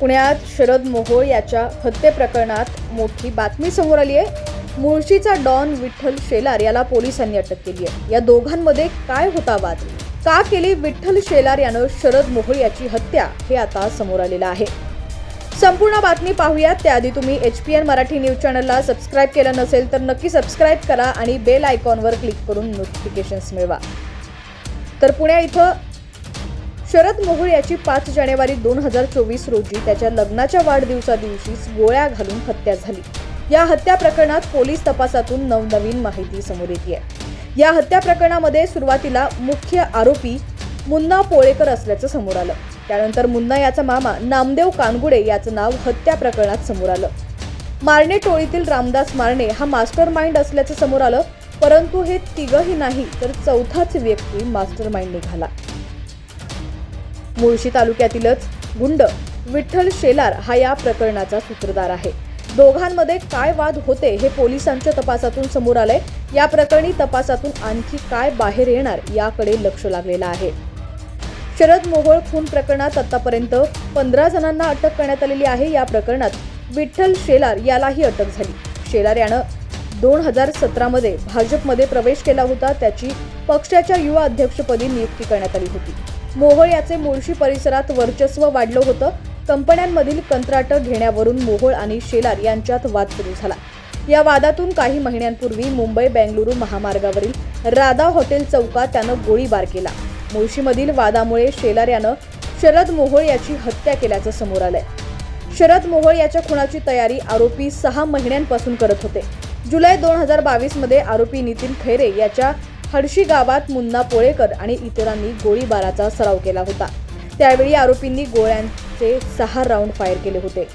पुण्यात शरद मोहोळ याच्या हत्ये प्रकरणात मोठी बातमी समोर आली आहे. मुळशीचा डॉन विठ्ठल शेलार याला पोलिसांनी अटक केली आहे. या दोघांमध्ये काय होता वाद? का केली विठ्ठल शेलार यानं शरद मोहोळ याची हत्या? हे आता समोर आलेलं आहे. संपूर्ण बातमी पाहूयात. त्याआधी तुम्ही H P N Marathi news चॅनलला सबस्क्राईब केलं नसेल तर नक्की सबस्क्राईब करा आणि बेल आयकॉनवर क्लिक करून नोटिफिकेशन्स मिळवा. तर पुण्या इथं शरद मोहोळ याची पाच जानेवारी दोन हजार चोवीस रोजी त्याच्या लग्नाच्या वाढदिवसा दिवशीच गोळ्या घालून हत्या झाली. या हत्या प्रकरणात पोलीस तपासातून नवनवीन माहिती समोर येते या हत्या प्रकरणामध्ये सुरुवातीला मुख्य आरोपी मुन्ना पोळेकर असल्याचं समोर आलं. त्यानंतर मुन्ना याचा मामा नामदेव कानगुडे याचं नाव हत्या प्रकरणात समोर आलं. मारणे टोळीतील रामदास मारणे हा मास्टर माइंड असल्याचं समोर आलं परंतु हे तिघही नाही तर चौथाच व्यक्ती मास्टर माइंड निघाला मुळशी तालुक्यातीलच गुंड विठ्ठल शेलार हा या प्रकरणाचा सूत्रधार आहे. दोघांमध्ये काय वाद होते हे पोलिसांच्या तपासातून समोर आलंय. या प्रकरणी तपासातून आणखी काय बाहेर येणार याकडे लक्ष लागलेलं आहे. शरद मोहोळ खून प्रकरणात आतापर्यंत पंधरा जणांना अटक करण्यात आलेली आहे. या प्रकरणात विठ्ठल शेलार यालाही अटक झाली. शेलार यानं दोन हजार सतरामध्ये भाजपमध्ये प्रवेश केला होता. त्याची पक्षाच्या युवा अध्यक्षपदी नियुक्ती करण्यात आली होती. मोहोळ याचे मुळशी परिसरात वर्चस्व वाढलं होतं. कंपन्यांमधील कंत्राटं घेण्यावरून मोहोळ आणि शेलार यांच्यात वाद सुरू झाला. या वादातून काही महिन्यांपूर्वी मुंबई बेंगलुरू महामार्गावरील राधा हॉटेल चौकात त्यानं गोळीबार केला. मुळशीमधील वादामुळे शेलार यानं शरद मोहोळ याची हत्या केल्याचं समोर आलंय. शरद मोहोळ याच्या खुनाची तयारी आरोपी सहा महिन्यांपासून करत होते. जुलै दोन हजार बावीसमध्ये आरोपी नितीन खैरे याच्या हडशी गावात मुन्ना पोळेकर आणि इतरांनी गोळीबाराचा सराव केला होता. त्यावेळी आरोपींनी गोळ्यांचे सहा राऊंड फायर केले होते.